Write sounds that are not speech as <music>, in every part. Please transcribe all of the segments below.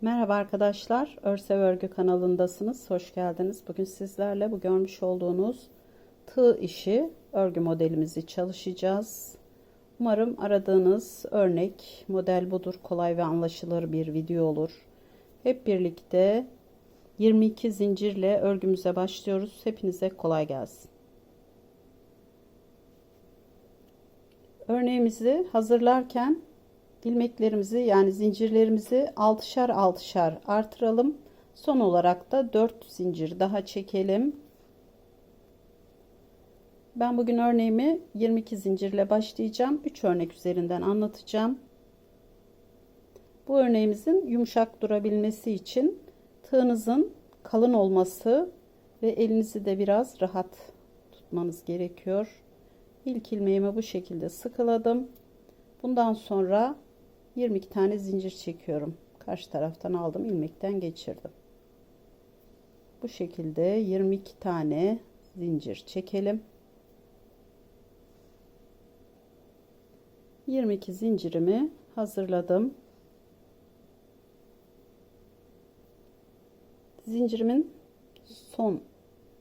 Merhaba arkadaşlar, Örsev Örgü kanalındasınız. Hoş geldiniz. Bugün sizlerle bu görmüş olduğunuz tığ işi örgü modelimizi çalışacağız. Umarım aradığınız örnek model budur. Kolay ve anlaşılır bir video olur. Hep birlikte 22 zincirle örgümüze başlıyoruz. Hepinize kolay gelsin. Örneğimizi hazırlarken ilmeklerimizi yani zincirlerimizi altışar altışar artıralım. Son olarak da 4 zincir daha çekelim. Ben bugün örneğimi 22 zincirle başlayacağım. 3 örnek üzerinden anlatacağım. Bu örneğimizin yumuşak durabilmesi için tığınızın kalın olması ve elinizi de biraz rahat tutmanız gerekiyor. İlk ilmeğimi bu şekilde sıkıladım. Bundan sonra 22 tane zincir çekiyorum. Karşı taraftan aldım, ilmekten geçirdim. Bu şekilde 22 tane zincir çekelim. 22 zincirimi hazırladım. Zincirimin son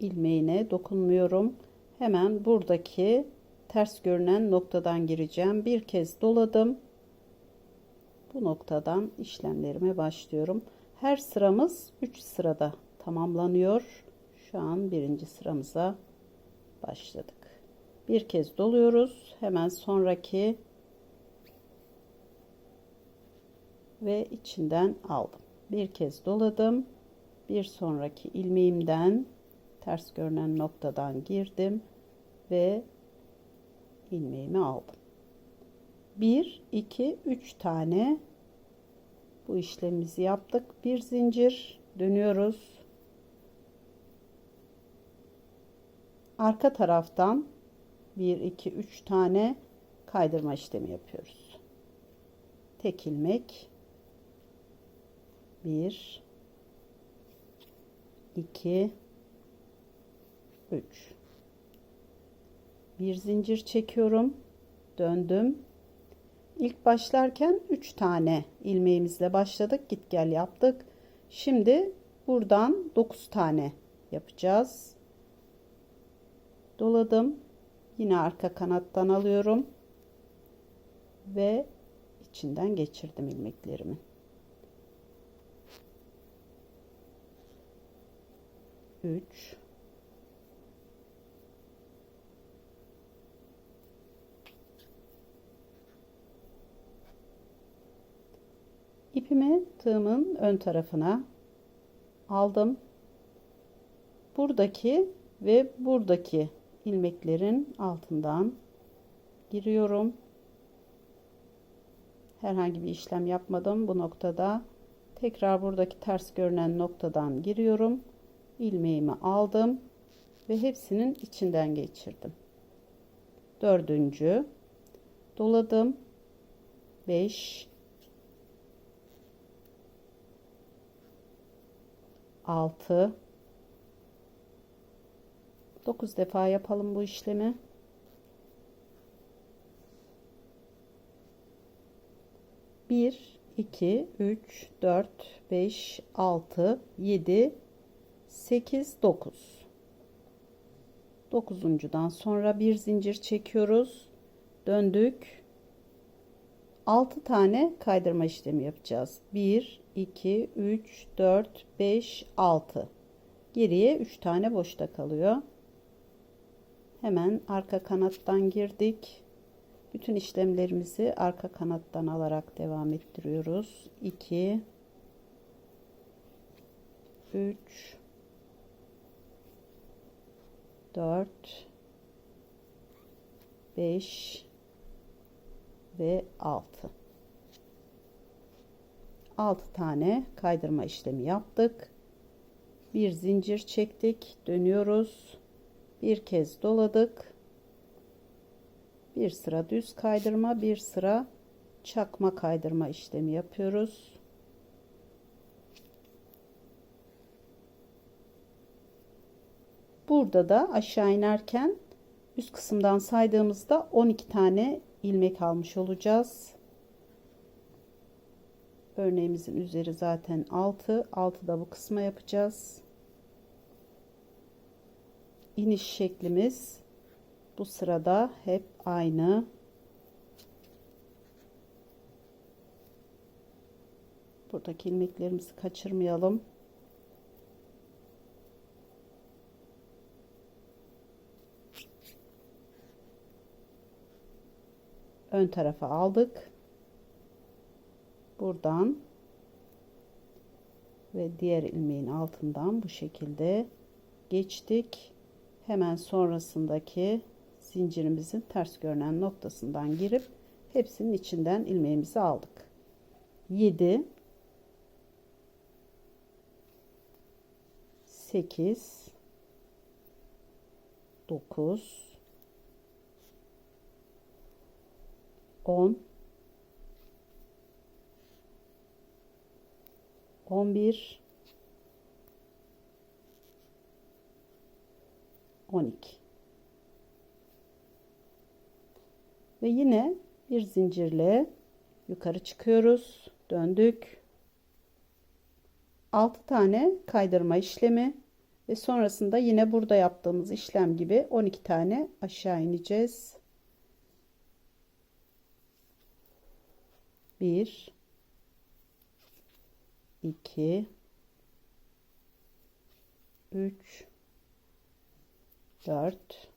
ilmeğine dokunmuyorum. Hemen buradaki ters görünen noktadan gireceğim. Bir kez doladım. Bu noktadan işlemlerime başlıyorum. Her sıramız 3 sırada tamamlanıyor. Şu an birinci sıramıza başladık. Bir kez doluyoruz. Hemen sonraki ve içinden aldım. Bir kez doladım. Bir sonraki ilmeğimden ters görünen noktadan girdim ve ilmeğimi aldım. 1 2 3 tane bu işlemimizi yaptık. Bir zincir dönüyoruz. Arka taraftan 1 2 3 tane kaydırma işlemi yapıyoruz. Tek ilmek 1 2 3 bir zincir çekiyorum döndüm İlk başlarken 3 tane ilmeğimizle başladık. Git gel yaptık. Şimdi buradan 9 tane yapacağız. Doladım. Yine arka kanattan alıyorum. Ve içinden geçirdim ilmeklerimi. Üç, ipimi tığımın ön tarafına aldım. Buradaki ve buradaki ilmeklerin altından giriyorum. Herhangi bir işlem yapmadım bu noktada. Tekrar buradaki ters görünen noktadan giriyorum. ilmeğimi aldım ve hepsinin içinden geçirdim. Dördüncü doladım. 5 6 9 defa yapalım bu işlemi. Bir, iki, üç, dört, beş, altı, yedi, sekiz, dokuz. Dokuzuncudan sonra bir zincir çekiyoruz. Döndük. Altı tane kaydırma işlemi yapacağız. Bir, 2, 3, 4, 5, 6. Geriye 3 tane boşta kalıyor. Hemen arka kanattan girdik. Bütün işlemlerimizi arka kanattan alarak devam ettiriyoruz. 2 3 4 5 ve 6 6 tane kaydırma işlemi yaptık. Bir zincir çektik. Dönüyoruz. Bir kez doladık. Bir sıra düz kaydırma, bir sıra çakma kaydırma işlemi yapıyoruz. Burada da aşağı inerken üst kısımdan saydığımızda 12 tane ilmek almış olacağız. Örneğimizin üzeri zaten 6. 6 da bu kısma yapacağız. İniş şeklimiz bu sırada hep aynı. Buradaki ilmeklerimizi kaçırmayalım. Ön tarafa aldık. Buradan ve diğer ilmeğin altından bu şekilde geçtik. Hemen sonrasındaki zincirimizin ters görünen noktasından girip hepsinin içinden ilmeğimizi aldık. 7 8 9 10 11 12 ve yine bir zincirle yukarı çıkıyoruz. Döndük. 6 tane kaydırma işlemi ve sonrasında yine burada yaptığımız işlem gibi 12 tane aşağı ineceğiz. 1 2 3 4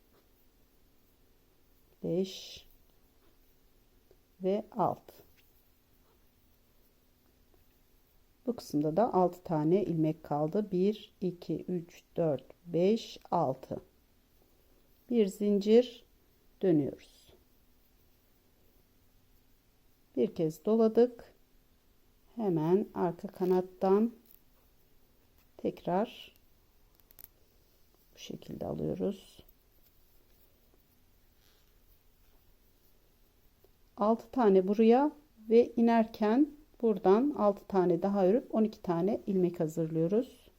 5 ve 6 bu kısımda da 6 tane ilmek kaldı. 1 2 3 4 5 6 bir zincir dönüyoruz. Bir kez doladık hemen arka kanattan tekrar bu şekilde alıyoruz 6 tane buraya ve inerken buradan 6 tane daha örüp 12 tane ilmek hazırlıyoruz.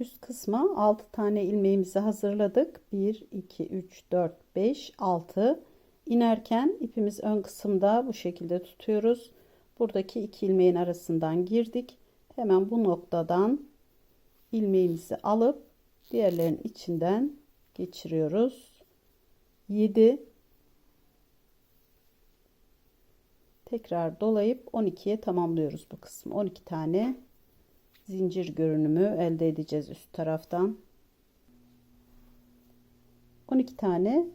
Üst kısma 6 tane ilmeğimizi hazırladık. 1 2 3 4 5 6 inerken ipimiz ön kısımda bu şekilde tutuyoruz. Buradaki iki ilmeğin arasından girdik. Hemen bu noktadan ilmeğimizi alıp diğerlerin içinden geçiriyoruz. 7 tekrar dolayıp 12'ye tamamlıyoruz bu kısmı 12 tane zincir görünümü elde edeceğiz üst taraftan 12 tane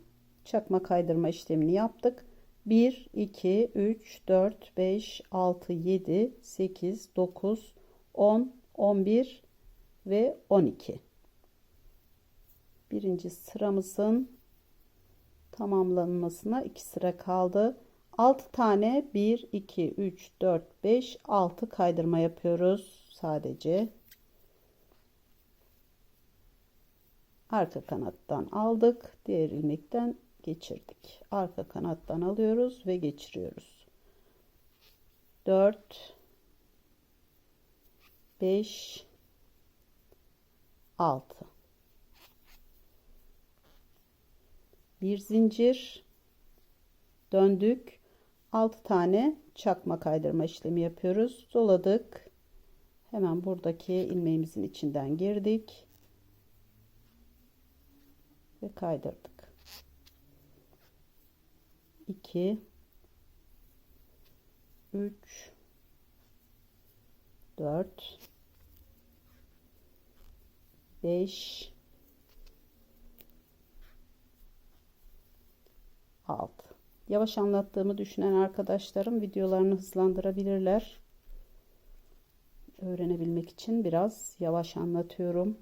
çakma kaydırma işlemini yaptık 1 2 3 4 5 6 7 8 9 10 11 ve 12 birinci sıramızın tamamlanmasına 2 sıra kaldı. 6 tane 1 2 3 4 5 6 kaydırma yapıyoruz sadece. Arka kanattan aldık diğer ilmekten geçirdik arka kanattan alıyoruz ve geçiriyoruz 4 5 6 bir zincir döndük 6 tane çakma kaydırma işlemi yapıyoruz. Doladık. Hemen buradaki ilmeğimizin içinden girdik. Ve kaydırdık. 2 3 4 5 6 Yavaş anlattığımı düşünen arkadaşlarım videolarını hızlandırabilirler. Öğrenebilmek için biraz yavaş anlatıyorum.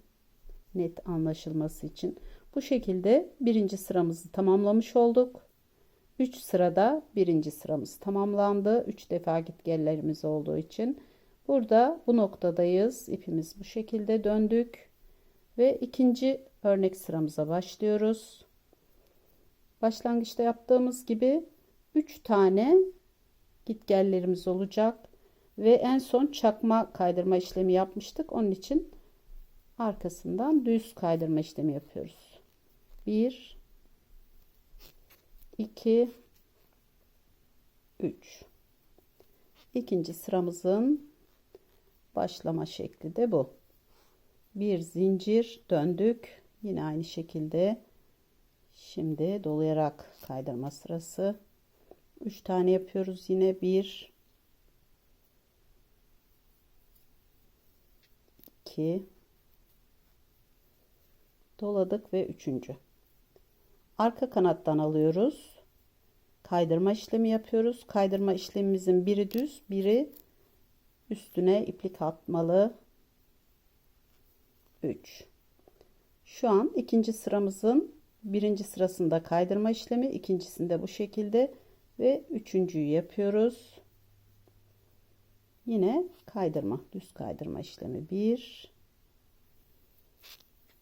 Net anlaşılması için. Bu şekilde birinci sıramızı tamamlamış olduk. 3 sırada birinci sıramız tamamlandı. 3 defa gitgellerimiz olduğu için. Burada bu noktadayız. İpimiz bu şekilde döndük. Ve ikinci örnek sıramıza başlıyoruz. Başlangıçta yaptığımız gibi 3 tane gitgellerimiz olacak ve en son çakma kaydırma işlemi yapmıştık. Onun için arkasından düz kaydırma işlemi yapıyoruz. 1 2 3 İkinci sıramızın başlama şekli de bu. Bir zincir döndük. Yine aynı şekilde şimdi dolayarak kaydırma sırası. 3 tane yapıyoruz yine 1 2 doladık ve üçüncü arka kanattan alıyoruz kaydırma işlemi yapıyoruz. Kaydırma işlemimizin biri düz biri üstüne iplik atmalı. 3 şu an ikinci sıramızın birinci sırasında kaydırma işlemi ikincisinde bu şekilde ve üçüncüyü yapıyoruz. Yine kaydırma düz kaydırma işlemi. 1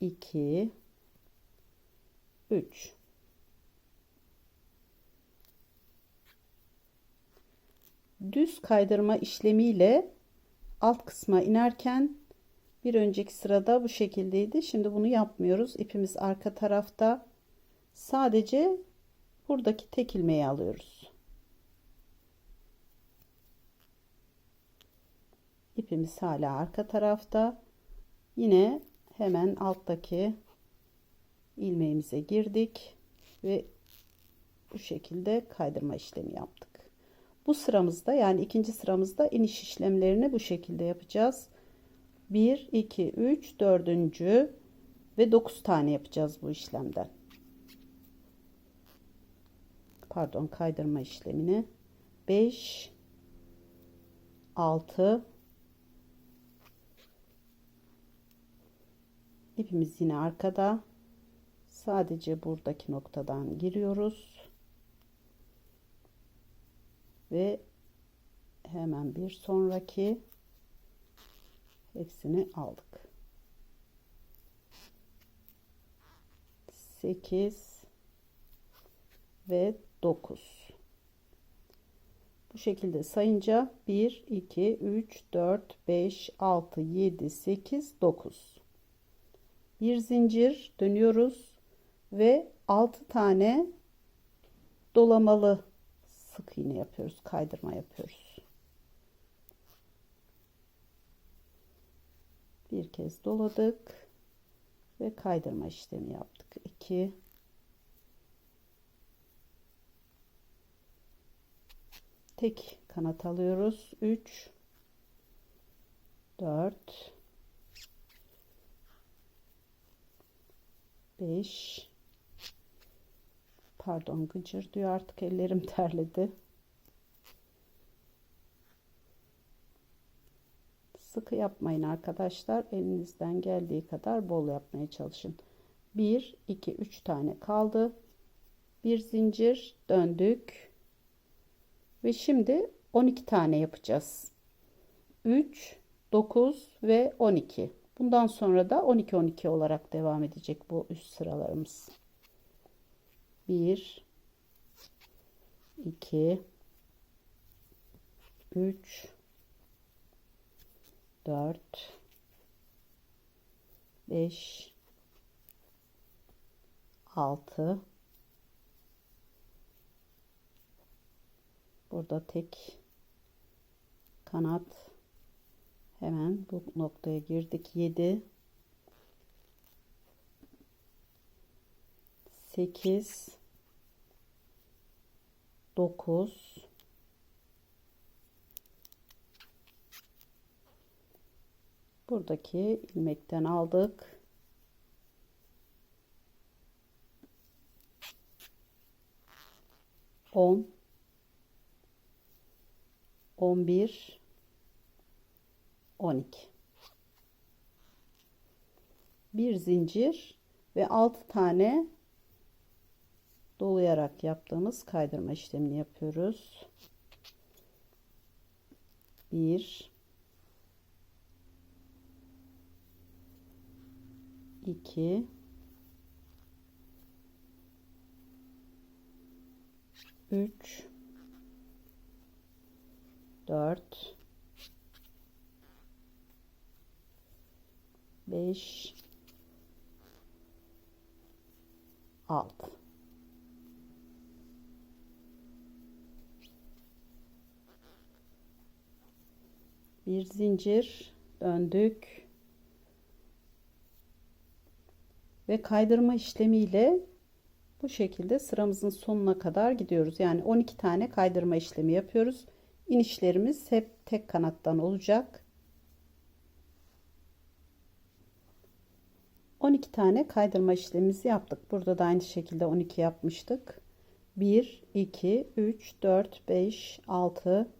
2 3 düz kaydırma işlemiyle alt kısma inerken bir önceki sırada bu şekildeydi. Şimdi bunu yapmıyoruz. İpimiz arka tarafta. Sadece buradaki tek ilmeği alıyoruz. İpimiz hala arka tarafta. Yine hemen alttaki ilmeğimize girdik ve bu şekilde kaydırma işlemi yaptık. Bu sıramızda yani ikinci sıramızda iniş işlemlerini bu şekilde yapacağız. 1 2 3 4. ve 9 tane yapacağız bu işlemden. Pardon kaydırma işlemini 5 6 ipimiz yine arkada sadece buradaki noktadan giriyoruz ve hemen bir sonraki hepsini aldık. 8 ve 9 bu şekilde sayınca 1 2 3 4 5 6 7 8 9 bir zincir dönüyoruz ve 6 tane dolamalı sık iğne yapıyoruz kaydırma yapıyoruz. Bir kez doladık ve kaydırma işlemi yaptık. 2 tek kanat alıyoruz. 3 4 5 pardon gıcır diyor. Artık ellerim <laughs> terledi. Sıkı yapmayın arkadaşlar. Elinizden geldiği kadar bol yapmaya çalışın. 1 2 3 tane kaldı. Bir zincir döndük. Ve şimdi 12 tane yapacağız. 3 9 ve 12 bundan sonra da 12 12 olarak devam edecek bu üst sıralarımız 1 2 3 4 5 6 burada tek kanat. Hemen bu noktaya girdik. 7 8 9 buradaki ilmekten aldık. On. On bir. On iki. Bir zincir ve altı tane dolayarak yaptığımız kaydırma işlemini yapıyoruz. 1 2 3 4 5 6 bir zincir döndük ve kaydırma işlemiyle bu şekilde sıramızın sonuna kadar gidiyoruz. Yani 12 tane kaydırma işlemi yapıyoruz. İnişlerimiz hep tek kanattan olacak. 12 tane kaydırma işlemimizi yaptık. Burada da aynı şekilde 12 yapmıştık. 1, 2, 3, 4, 5, 6,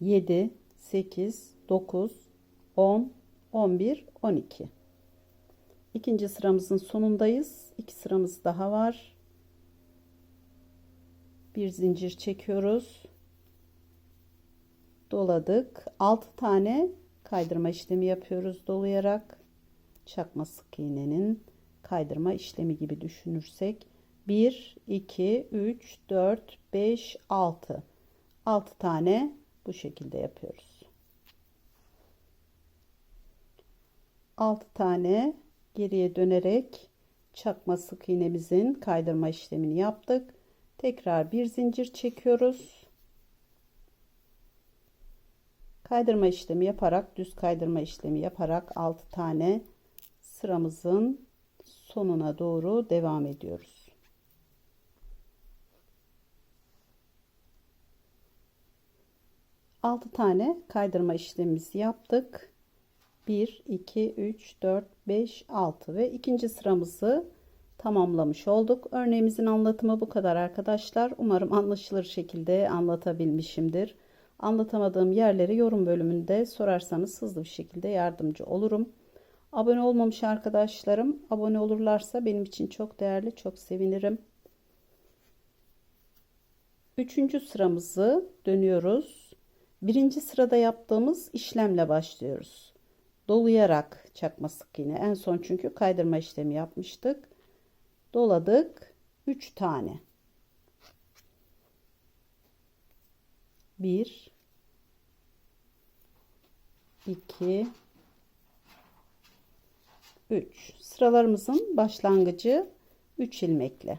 7, 8, 9, 10, 11, 12. İkinci sıramızın sonundayız. İki sıramız daha var. Bir zincir çekiyoruz. Doladık. 6 tane kaydırma işlemi yapıyoruz dolayarak. Çakma sık iğnenin kaydırma işlemi gibi düşünürsek 1 2 3 4 5 6 6 tane bu şekilde yapıyoruz. 6 tane geriye dönerek çakma sık iğnemizin kaydırma işlemini yaptık. Tekrar bir zincir çekiyoruz. Kaydırma işlemi yaparak düz kaydırma işlemi yaparak 6 tane sıramızın sonuna doğru devam ediyoruz. Altı tane kaydırma işlemimizi yaptık. 1, 2, 3, 4, 5, 6 ve ikinci sıramızı tamamlamış olduk. Örneğimizin anlatımı bu kadar arkadaşlar. Umarım anlaşılır şekilde anlatabilmişimdir. Anlatamadığım yerleri yorum bölümünde sorarsanız hızlı bir şekilde yardımcı olurum. Abone olmamış arkadaşlarım abone olurlarsa benim için çok değerli, çok sevinirim. Üçüncü sıramızı dönüyoruz. Birinci sırada yaptığımız işlemle başlıyoruz dolayarak çakma sık iğne. En son çünkü kaydırma işlemi yapmıştık. Doladık. 3 tane. 1 2 3 sıralarımızın başlangıcı 3 ilmekle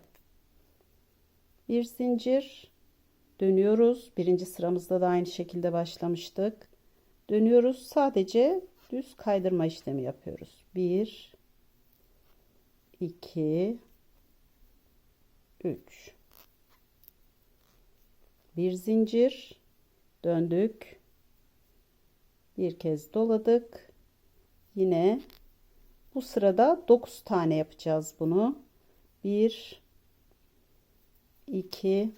bir zincir dönüyoruz birinci sıramızda da aynı şekilde başlamıştık dönüyoruz sadece düz kaydırma işlemi yapıyoruz. 1 2 3 bir zincir döndük. Bir kez doladık. Yine bu sırada 9 tane yapacağız bunu. 1 2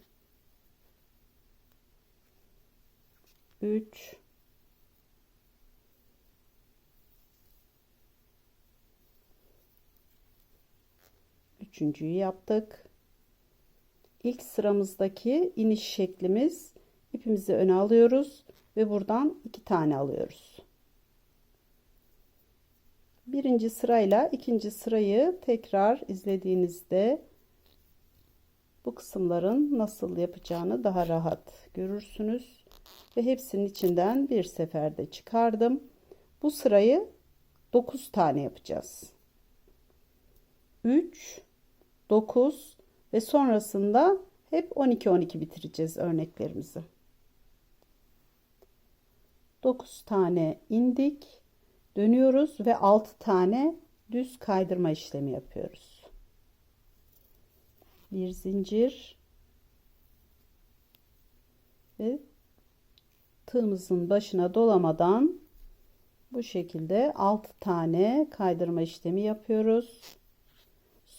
3 üçüncüyü yaptık. İlk sıramızdaki iniş şeklimiz ipimizi öne alıyoruz ve buradan iki tane alıyoruz. Birinci sırayla ikinci sırayı tekrar izlediğinizde bu kısımların nasıl yapacağını daha rahat görürsünüz. Ve hepsinin içinden bir seferde çıkardım. Bu sırayı 9 tane yapacağız. 3 9 ve sonrasında hep 12 12 bitireceğiz örneklerimizi. 9 tane indik. Dönüyoruz ve 6 tane düz kaydırma işlemi yapıyoruz. Bir zincir ve tığımızın başına dolamadan bu şekilde 6 tane kaydırma işlemi yapıyoruz.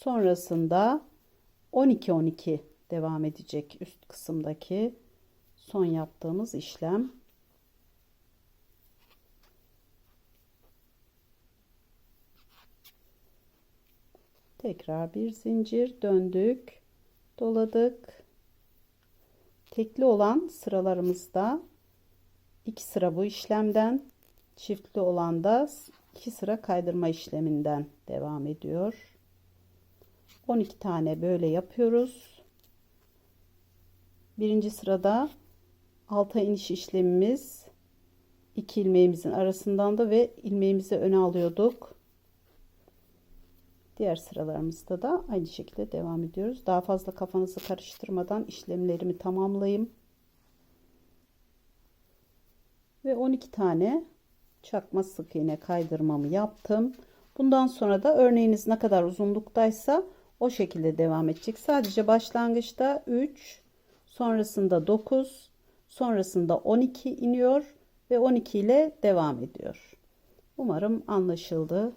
Sonrasında 12 12 devam edecek üst kısımdaki son yaptığımız işlem. Tekrar bir zincir döndük, doladık. Tekli olan sıralarımızda iki sıra bu işlemden, çiftli olan da iki sıra kaydırma işleminden devam ediyor. 12 tane böyle yapıyoruz. Birinci sırada alta iniş işlemimiz iki ilmeğimizin arasından da ve ilmeğimizi öne alıyorduk. Diğer sıralarımızda da aynı şekilde devam ediyoruz. Daha fazla kafanızı karıştırmadan işlemlerimi tamamlayayım. ve 12 tane çakma sık iğne kaydırmamı yaptım. Bundan sonra da örneğiniz ne kadar uzunluktaysa o şekilde devam edecek. Sadece başlangıçta 3, sonrasında 9, sonrasında 12 iniyor ve 12 ile devam ediyor. Umarım anlaşıldı.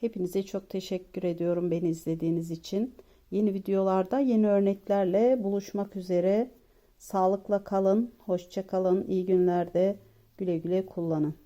Hepinize çok teşekkür ediyorum beni izlediğiniz için. Yeni videolarda yeni örneklerle buluşmak üzere. Sağlıkla kalın, hoşça kalın, iyi günlerde güle güle kullanın.